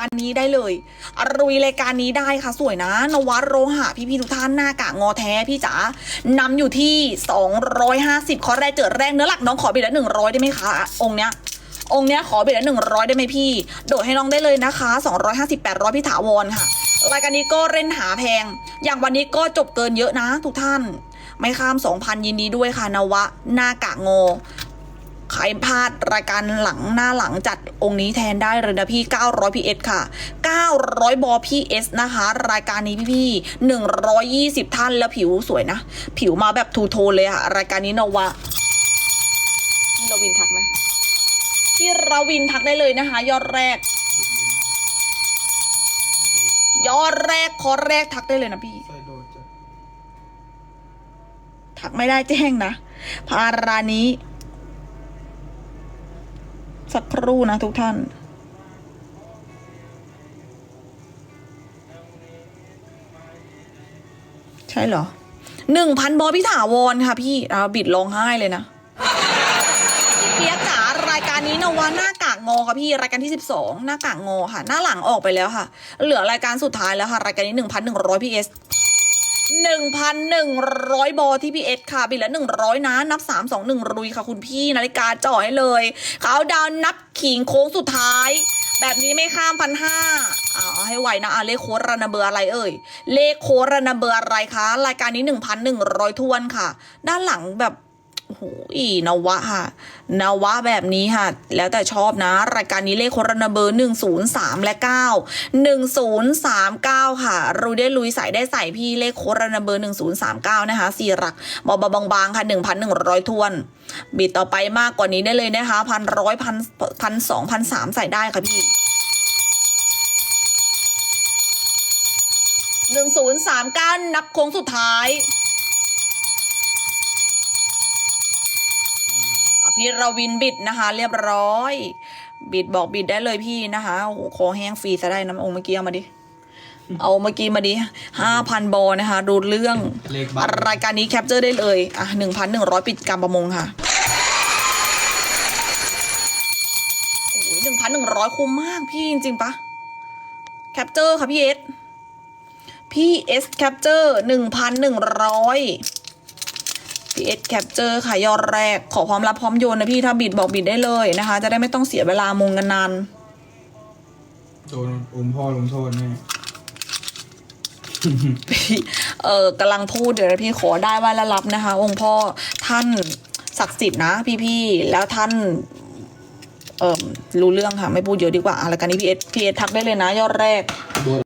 อันนี้ได้เลยอรุยรายการนี้ได้ค่ะสวยนะ นวัดโรหะพี่พี่ๆทุกท่านหน้ากากงอแท้พี่จ๋านำอยู่ที่ 250 ขอแรกเจอแรกเนื้อหลักน้องขอเบ็ดละ100 ได้ไหมคะ องค์เนี้ยองค์เนี้ยขอเบ็ดละ100 ได้ไหมพี่ โดดให้น้องได้เลยนะคะ 250 800พี่ถาวรค่ะ รายการนี้ก็เล่นหาแพง อย่างวันนี้ก็จบเกินเยอะนะ ทุกท่าน ไม่ข้าม 2,000 ยินดีด้วยค่ะนวะหน้ากากงอ ใครพลาดรายการหลังหน้าหลังจัดองค์นี้แทนได้เลยนะพี่900 PS ค่ะ 900 บอ PS นะคะ รายการนี้พี่พี่ๆ120 ท่านแล้วผิวสวยนะ ผิวมาแบบทูโทนเลยค่ะ รายการนี้นวะพี่รวินทักไหมพี่รวินทักได้เลยนะคะ ยอดแรก ยอดแรกคอแรกทักได้เลยนะพี่ใส่โดดจ้ะทักไม่ได้แจ้งนะ พารานี้ สักครู่นะทุกท่าน ใช่เหรอหนึ่งพันบอพี่ถาวรค่ะพี่เราบิดร้องไห้เลยนะพี่เปียกจ๋ารายการนี้นะว่าหน้ากากงอค่ะพี่รายการที่สิบสองหน้ากากงอค่ะ หน้าหลังออกไปแล้วค่ะ เหลือรายการสุดท้ายแล้วค่ะ รายการนี้หนึ่งพันหนึ่งร้อยพีเอส หนึ่งพันหนึ่งร้อยบอที่พีเอสค่ะบิดละหนึ่งร้อยนะ นับสามสองหนึ่งรุยค่ะคุณพี่นาฬิกาจ่อให้เลยเขาดาวนับขิงโค้งสุดท้าย แบบนี้ไม่ข้ามพันห้าอ่าเอาให้ไหวนะอ่าเลขโคดระนาเบอร์อะไรเอ่ย เลขโคดระนาเบอร์อะไรคะ รายการนี้หนึ่งพันหนึ่งร้อยทวนค่ะ ด้านหลังแบบ หอีนวะค่ะนวะแบบนี้ค่ะ แล้วแต่ชอบนะ รายการนี้เลขโครนเบอร์หนึ่งศูนย์สามและเก้าหนึ่งศูนย์สามเก้าค่ะรุยได้ลุยใส่ได้ใส่พี่เลขโครนเบอร์หนึ่งศูนย์สามเก้านะคะสี่หลักเบาๆบางๆค่ะหนึ่งพันหนึ่งร้อยทวน บิดต่อไปมากกว่านี้ได้เลยนะคะพันร้อยพันพันสองพันสามใส่ได้ค่ะพี่หนึ่งศูนย์สามเก้านับโค้งสุดท้าย อะ พี่ราวินบิดนะคะ เรียบร้อย บิดบอกบิดได้เลยพี่นะคะโอ้โหคอแห้งฟรีซะได้นะโอ้เมื่อกี้เอามาดิเอาเมื่อกี้มาดิห้าพันบอนะคะ ดูเรื่องเลขบัตร รายการนี้แคปเจอร์ได้เลย อะหนึ่งพันหนึ่งร้อยปิดการประมงค่ะโอ้ยหนึ่งพันหนึ่งร้อยคุ้มมากพี่จริงๆปะแคปเจอร์ค่ะพี่เอสพี่เอสแคปเจอร์หนึ่งพันหนึ่งร้อย พีเอสแคปเจอร์ค่ะยอดแรก ขอพร้อมรับพร้อมโยนนะพี่ถ้าบิดบอกบิดได้เลยนะคะ จะได้ไม่ต้องเสียเวลามงกันนานโดนอมพ่อลงโทษแน่พี่เออกำลังพูดเดี๋ยวนะพี่ขอได้ว่าแล้วรับนะคะ องค์พ่อท่านศักดิ์สิทธิ์นะพี่ๆแล้วท่านเอ่อรู้เรื่องค่ะ ไม่พูดเยอะดีกว่าอะไรายกันนี้พีเอสพีเอสทักได้เลยนะ ยอดแรกโดน